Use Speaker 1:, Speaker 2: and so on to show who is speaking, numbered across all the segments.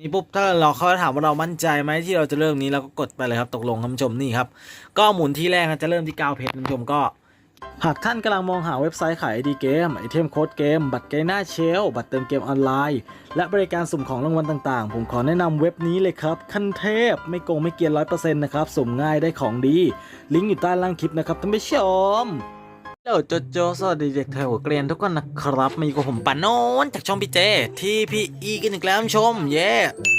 Speaker 1: นี่ปุ๊บถ้าเราเขาถามว่าเรามั่นใจไหมที่เราจะเริ่มนี้เราก็กดไปเลยครับตกลงท่านผู้ชมนี่ครับก็หมุนที่แรกจะเริ่มที่9เพชรท่านผู้ชมก็ หากท่านกำลังมองหาเว็บไซต์ขายไอดีเกมไอเทมโค้ดเกม บัตรเกหน้าเชล บัตรเติมเกมออนไลน์ และบริการสุ่มของรางวัลต่างๆ ผมขอแนะนำเว็บนี้เลยครับ ขั้นเทพไม่โกงไม่เกียนร้อยเปอร์เซ็นต์นะครับสุ่มง่ายได้ของดี ลิงก์อยู่ใต้ล่างคลิปนะครับท่านผู้ชม เดี๋ยวโจโจสวัสดีเด็กไทยหัวเกรียนทุกคนนะครับมาอยู่กับผมปานโนนจากช่องพี่เจที่พี่อีกันอีกแล้วท่านผู้ชม เย้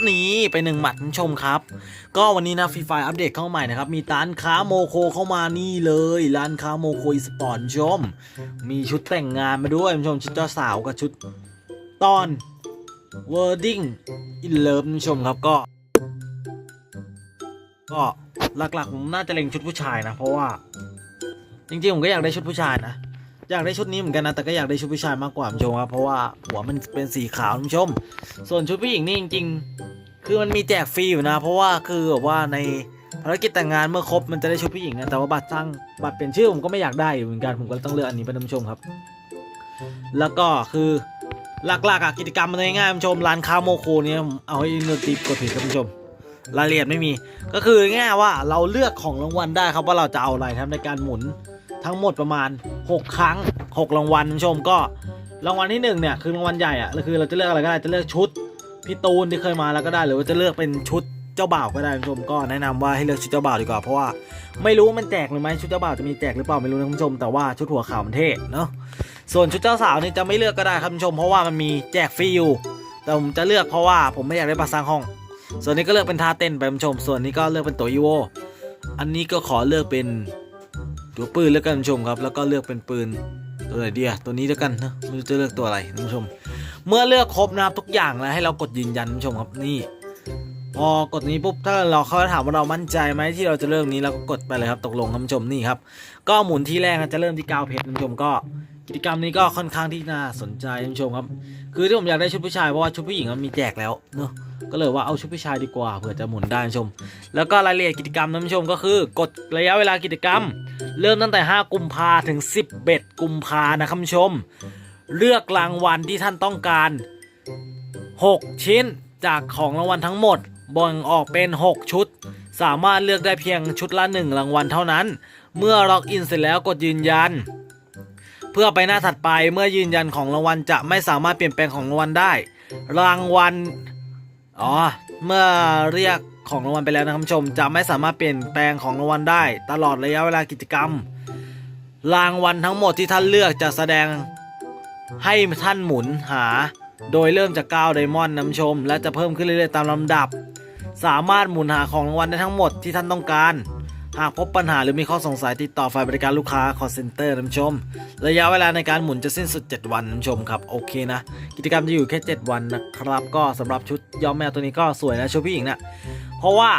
Speaker 1: นี่ไปหนึ่งหมัดท่านผู้ชมครับ ก็วันนี้นะฟรีไฟอัปเดตเข้าใหม่นะครับ มีร้านค้าโมโคเข้ามานี่เลย ร้านค้าโมโคอีสปอร์ตชม มีชุดแต่งงานมาด้วยท่านผู้ชมชุดเจ้าสาวกับชุดตอน wording in love ท่านผู้ชมครับก็ ก็หลักๆผมน่าจะเล็งชุดผู้ชายนะ เพราะว่า จริงๆผมก็อยากได้ชุดผู้ชายนะอยากได้ชุดนี้เหมือนกันนะแต่ก็อยากได้ชุดผู้ชายมากกว่าคุณผู้ชมครับเพราะว่าหัวมันเป็นสีขาวคุณผู้ชม ส่วนชุดผู้หญิงนี่จริง ๆ คือมันมีแจกฟรีอยู่นะ เพราะว่าคือแบบว่าในภารกิจแต่งงานเมื่อครบมันจะได้ชุดผู้หญิงนะแต่ว่าบัตรสร้างบัตรเปลี่ยนชื่อผมก็ไม่อยากได้อยู่เหมือนกันผมก็ต้องเลือกอันนี้เป็นท่านผู้ชมครับ แล้วก็คือหลักๆอะกิจกรรมมันง่ายๆคุณผู้ชมร้านค้าโมโคเนี่ยเอาให้เนื้อตีกดผิดครับคุณผู้ชมรายละเอียดไม่มี ก็คือง่ายว่าเราเลือกของรางวัลได้ครับว่าเราจะเอาอะไรครับในการหมุน ทั้งหมดประมาณ 6 ครั้ง 6 รางวัลคุณผู้ชมก็รางวัลที่1เนี่ยคือรางวัลใหญ่อะคือเราจะเลือกอะไรก็ได้จะเลือกชุดพี่ตูนที่เคยมาแล้วก็ได้ หรือว่าจะเลือกเป็นชุดเจ้าบ่าวก็ได้คุณผู้ชมก็แนะนำว่าให้เลือกชุดเจ้าบ่าวดีกว่าเพราะว่าไม่รู้มันแจกหรือไม่ชุดเจ้าบ่าวจะมีแจกหรือเปล่าไม่รู้นะคุณผู้ชมแต่ว่าชุดหัวขาวมันเท่เนาะส่วนชุดเจ้าสาวนี่จะไม่เลือกก็ได้ครับคุณผู้ชม เพราะว่ามันมีแจกฟรีอยู่แต่ผมจะเลือกเพราะว่าผมไม่อยากได้บัตรสร้างห้อง ส่วนนี้ก็เลือกเป็นท่าเต้นไปคุณผู้ชม ส่วนนี้ก็เลือกเป็นตัวอีโวอันนี้ก็ขอเลือกเป็น ตัวปืนแล้วกันคุณผู้ชมครับ แล้วก็เลือกเป็นปืนตัวไหนดีอะตัวนี้แล้วกันนะไม่รู้จะเลือกตัวอะไรคุณผู้ชม เมื่อเลือกครบนะครับทุกอย่างแล้วให้เรากดยืนยันคุณผู้ชมครับนี่พอกดนี้ปุ๊บถ้าเราเขาถามว่าเรามั่นใจไหมที่เราจะเริ่มนี้เราก็กดไปเลยครับตกลงคุณผู้ชมนี่ครับก็หมุนที่แรกจะเริ่มที่9เพชรคุณผู้ชมก็กิจกรรมนี้ก็ค่อนข้างที่น่าสนใจคุณผู้ชมครับ คือที่ผมอยากได้ชุดผู้ชายเพราะว่าชุดผู้หญิงมันมีแจกแล้วเนอะก็เลยว่าเอาชุดผู้ชายดีกว่าเผื่อจะหมุนได้ชม แล้วก็รายละเอียดกิจกรรมนะคุณผู้ชมก็คือกดระยะเวลากิจกรรม เริ่มตั้งแต่ 5 กุมภาถึง 11 กุมภานะครับชม เลือกรางวัลที่ท่านต้องการ 6 ชิ้นจากของรางวัลทั้งหมดแบ่งออกเป็น 6 ชุด สามารถเลือกได้เพียงชุดละ 1 รางวัลเท่านั้น เมื่อล็อกอินเสร็จแล้วกดยืนยัน เพื่อไปหน้าถัดไปเมื่อยืนยันของรางวัลจะไม่สามารถเปลี่ยนแปลงของรางวัลได้ รางวัล อ๋อ เมื่อเรียกของรางวัลไปแล้วนะครับคุณผู้ชม จะไม่สามารถเปลี่ยนแปลงของรางวัลได้ ตลอดระยะเวลากิจกรรม รางวัลทั้งหมดที่ท่านเลือกจะแสดงให้ท่านหมุนหา โดยเริ่มจาก9ไดมอนด์นำชม และจะเพิ่มขึ้นเรื่อยๆตามลำดับ สามารถหมุนหาของรางวัลได้ทั้งหมดที่ท่านต้องการ หากพบปัญหาหรือมีข้อสงสัยติดต่อฝ่ายบริการลูกค้า call center นำชม ระยะเวลาในการหมุนจะสิ้นสุด 7 วันนำชมครับ โอเคนะ กิจกรรมจะอยู่แค่ 7 วันนะครับ ก็สำหรับชุดย้อมแมวตัวนี้ก็สวยนะชุดผู้หญิงนะเพราะว่า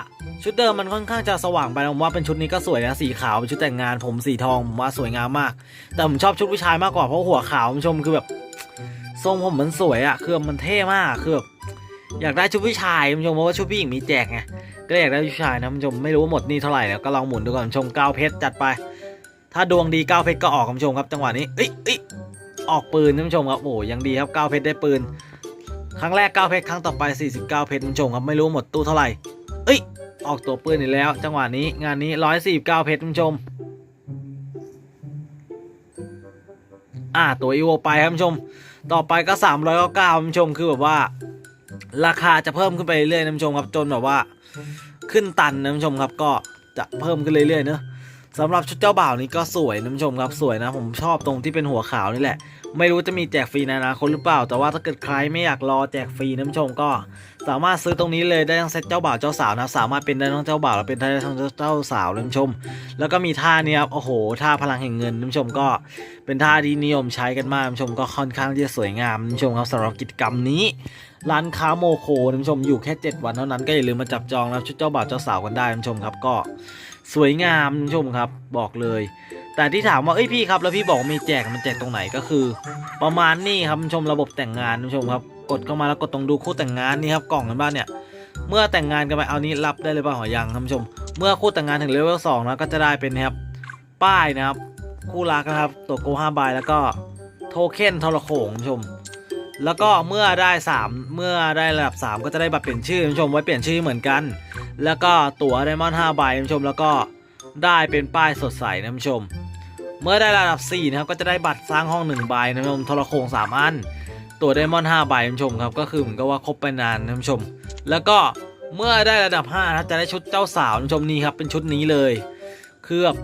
Speaker 1: ชุดเดิมมันค่อนข้างจะสว่างไปผมว่าเป็นชุดนี้ก็สวยนะสีขาวเป็นชุดแต่งงานผมสีทองผมว่าสวยงามมาก แต่ผมชอบชุดผู้ชายมากกว่าเพราะหัวขาวคุณผู้ชมคือแบบทรงผมมันสวยอะคือมันเท่มากคือแบบอยากได้ชุดผู้ชายคุณผู้ชมเพราะว่าชุดผู้หญิงมีแจกไง ก็อยากได้ผู้ชายนะคุณผู้ชมไม่รู้ว่าหมดนี่เท่าไหร่แล้วก็ลองหมุนดูก่อนชมเก้าเพชรจัดไป ถ้าดวงดีเก้าเพชรก็ออกคุณผู้ชมครับจังหวะนี้เอ้ยเอ้ยออกปืนคุณผู้ชมครับโอ้ยังดีครับเก้าเพชรได้ปืน ครั้งแรก9เพชรครั้งต่อไป 49 เพชรคุณผู้ชมครับไม่รู้หมดตู้เท่าไหร่เอ้ยออกตัวปืนอีกแล้ว จังหวะนี้งานนี้ 149 เพชรคุณผู้ชมอ่าตัวอีโวไปครับคุณผู้ชม ต่อไปก็399คุณผู้ชมคือแบบว่า ราคาจะเพิ่มขึ้นไปเรื่อยๆนะคุณผู้ชมครับจนแบบว่า ขึ้นตันนะคุณผู้ชมครับก็จะเพิ่มขึ้นเรื่อยๆเนอะสำหรับชุดเจ้าบ่าวนี้ก็สวยนะคุณผู้ชมครับสวยนะผมชอบตรงที่เป็นหัวขาวนี่แหละ ไม่รู้จะมีแจกฟรีในอนาคตหรือเปล่า แต่ว่าถ้าเกิดใครไม่อยากรอแจกฟรีนะคุณผู้ชมก็สามารถซื้อตรงนี้เลยได้ทั้งเซตเจ้าบ่าวเจ้าสาวนะสามารถเป็นได้ทั้งเจ้าบ่าวและเป็นได้ทั้งเจ้าสาวเลยคุณผู้ชม แล้วก็มีท่านี้ครับโอ้โหท่าพลังแห่งเงินคุณผู้ชมก็เป็นท่าที่นิยมใช้กันมากคุณผู้ชมก็ค่อนข้างที่จะสวยงามคุณผู้ชมครับสำหรับกิจกรรมนี้ ร้านค้าโมโคคุณผู้ชมอยู่แค่ 7 วันเท่านั้นก็อย่าลืมมาจับจองรับชุดเจ้าบ่าวเจ้าสาวกันได้คุณผู้ชมครับก็สวยงามคุณผู้ชมครับบอกเลย แต่ที่ถามว่าเอ้ยพี่ครับแล้วพี่บอกมีแจกมันแจกตรงไหนก็คือ ประมาณนี้ครับคุณผู้ชมระบบแต่งงานคุณผู้ชมครับกดเข้ามาแล้วกดตรงดูคู่แต่งงานนี่ครับกล่องกันบ้านเนี่ยเมื่อแต่งงานกันไปเอานี้รับได้เลยเปล่าหอยังครับคุณผู้ชม เมื่อคู่แต่งงานถึงเลเวลสองแล้วก็จะได้เป็นครับป้ายนะครับ คู่รักนะครับตัวโกห้าใบแล้วก็โทเค็นทรโขงคุณผู้ชม แล้วก็เมื่อได้ 3 เมื่อได้ระดับ 3 ก็จะได้บัตรเปลี่ยนชื่อท่านผู้ชมไว้เปลี่ยนชื่อเหมือนกัน แล้วก็ตั๋วไดมอนด์5ใบท่านผู้ชมแล้วก็ได้เป็นป้ายสดใสนะท่านผู้ชม เมื่อได้ระดับ4นะครับก็จะได้บัตรสร้างห้อง1ใบนะท่านผู้ชมโทรโขง3อันตั๋วไดมอนด์5ใบท่านผู้ชมครับก็คือเหมือนกับว่าครบไปนานนะท่านผู้ชม แล้วก็เมื่อได้ระดับ5นะจะได้ชุดเจ้าสาวท่านผู้ชมนี่ครับเป็นชุดนี้เลย คือแบบ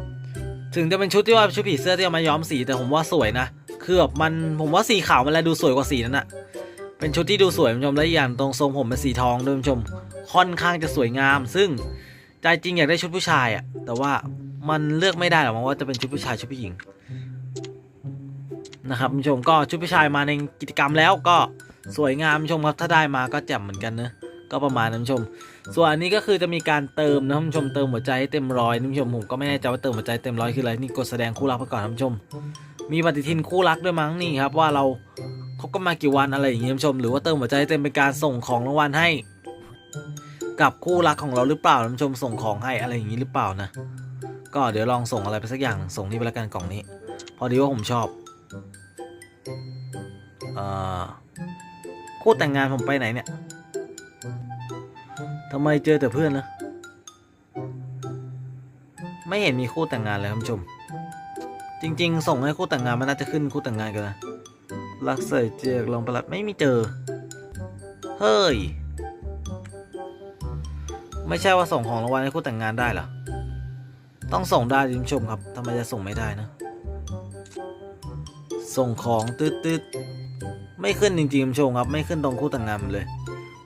Speaker 1: ถึงจะเป็นชุดที่ว่าชุดผีเสื้อที่เอามาย้อมสีแต่ผมว่าสวยนะคือแบบมันผมว่าสีขาวมันแลดูสวยกว่าสีนั้นอะเป็นชุดที่ดูสวยท่านผู้ชมและอีกอย่างตรงทรงผมเป็นสีทองด้วยท่านผู้ชมค่อนข้างจะสวยงาม ซึ่งใจจริงอยากได้ชุดผู้ชายอะแต่ว่ามันเลือกไม่ได้หรอกว่าจะเป็นชุดผู้ชายชุดผู้หญิงนะครับท่านผู้ชมก็ชุดผู้ชายมาในกิจกรรมแล้วก็สวยงามท่านผู้ชมครับถ้าได้มาก็แจ่มเหมือนกันเนอะก็ประมาณนั้นท่านผู้ชม ส่วนอันนี้ก็คือจะมีการเติมนะท่านผู้ชมเติมหัวใจให้เต็มร้อยท่านผู้ชมผมก็ไม่แน่ใจว่าเติมหัวใจเต็มร้อยคืออะไรนี่กดแสดงคู่รักไปก่อนท่านผู้ชม มีปฏิทินคู่รักด้วยมั้งนี่ครับว่าเราคบกันมากี่วันอะไรอย่างเงี้ยท่านผู้ชม หรือว่าเติมหัวใจให้เต็มเป็นการส่งของรางวัลให้ กับคู่รักของเราหรือเปล่าท่านผู้ชมส่งของให้อะไรอย่างงี้หรือเปล่านะ ก็เดี๋ยวลองส่งอะไรไปสักอย่างส่งนี่ไปละกันกล่องนี้ พอดีว่าผมชอบเอ่อคู่แต่งงานผมไปไหนเนี่ย ทำไมเจอแต่เพื่อนนะไม่เห็นมีคู่แต่งงานเลยครับผู้ชม จริง ๆ ส่งให้คู่แต่งงานมันน่าจะขึ้นคู่แต่งงานกันนะรักใส่เจียกลองประหลัดไม่มีเจอ เฮ้ย ไม่ใช่ว่าส่งของรางวัลให้คู่แต่งงานได้เหรอ ต้องส่งได้คุณผู้ชมครับทำไมจะส่งไม่ได้นะ ส่งของตืดๆไม่ขึ้นจริงๆคุณผู้ชมครับ ไม่ขึ้นตรงคู่แต่งงานมันเลย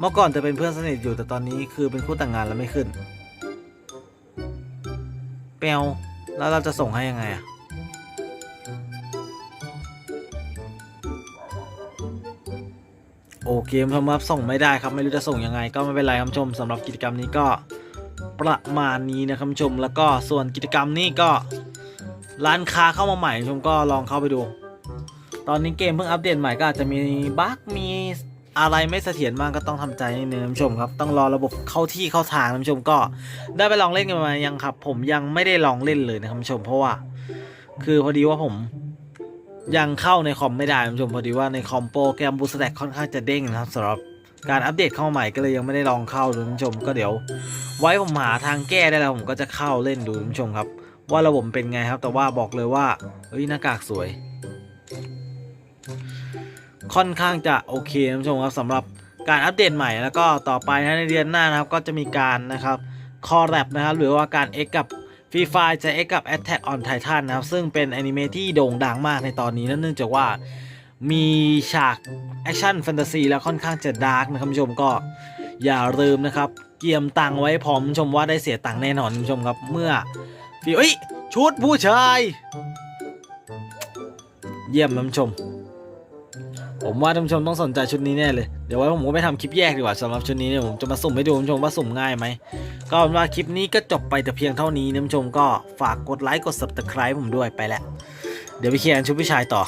Speaker 1: เมื่อก่อนจะเป็นเพื่อนสนิทอยู่แต่ตอนนี้คือเป็นคู่แต่งงานแล้วไม่ขึ้น เปียวแล้วเราจะส่งให้ยังไงอะโอเคคุณผู้ชมครับส่งไม่ได้ครับไม่รู้จะส่งยังไง ก็ไม่เป็นไรครับคุณผู้ชมสำหรับกิจกรรมนี้ก็ประมาณนี้นะครับคุณผู้ชมแล้วก็ส่วนกิจกรรมนี้ก็ร้านค้าเข้ามาใหม่คุณผู้ชมก็ลองเข้าไปดู ตอนนี้เกมเพิ่งอัปเดตใหม่ก็อาจจะมีบั๊กมี อะไรไม่เสถียรมากก็ต้องทำใจนิดนึงท่านผู้ชมครับ ต้องรอระบบเข้าที่เข้าทางท่านผู้ชมก็ได้ไปลองเล่นกันมายังครับ ผมยังไม่ได้ลองเล่นเลยนะครับท่านผู้ชม เพราะว่า คือพอดีว่าผมยังเข้าในคอมไม่ได้ท่านผู้ชมพอดีว่าในคอมโปรแกรมบูสแต็กค่อนข้างจะเด้งนะครับสำหรับการอัปเดตเข้าใหม่ก็เลยยังไม่ได้ลองเข้าดูท่านผู้ชมก็เดี๋ยว ไว้ผมหาทางแก้ได้แล้วผมก็จะเข้าเล่นดูท่านผู้ชมครับ ว่าระบบเป็นไงครับ แต่ว่าบอกเลยว่าเฮ้ยหน้ากากสวย ค่อนข้างจะโอเคท่านผู้ชมครับสำหรับการอัปเดตใหม่แล้วก็ต่อไปนะในเดือนหน้านะครับก็จะมีการนะครับคอร์แรปนะครับหรือว่าการ X กับฟรีไฟจะ X กับ Attack on Titan นะครับซึ่งเป็นแอนิเมะที่โด่งดังมากในตอนนี้นั่นเนื่องจากว่ามีฉากแอคชั่นแฟนตาซีแล้วค่อนข้างจะดาร์กนะครับผู้ชมก็อย่าลืมนะครับ เกียมตังไว้พร้อมชมว่าได้เสียตังแน่นอนคุณผู้ชมครับเมื่อฟีเอ้ยชุดผู้ชาย เยี่ยมผู้ชม ผมว่าท่านผู้ชมต้องสนใจชุดนี้แน่เลย เดี๋ยวไว้ผมก็ไปทำคลิปแยกดีกว่าสำหรับชุดนี้เนี่ยผมจะมาสุ่มให้ดูท่านผู้ชมว่าสุ่มง่ายไหม ก็เป็นว่าคลิปนี้ก็จบไปแต่เพียงเท่านี้นะท่านผู้ชมก็ฝากกดไลค์กด subscribe ผมด้วยไปแล้ว เดี๋ยวไปเคลียร์ชุดผู้ชายต่อ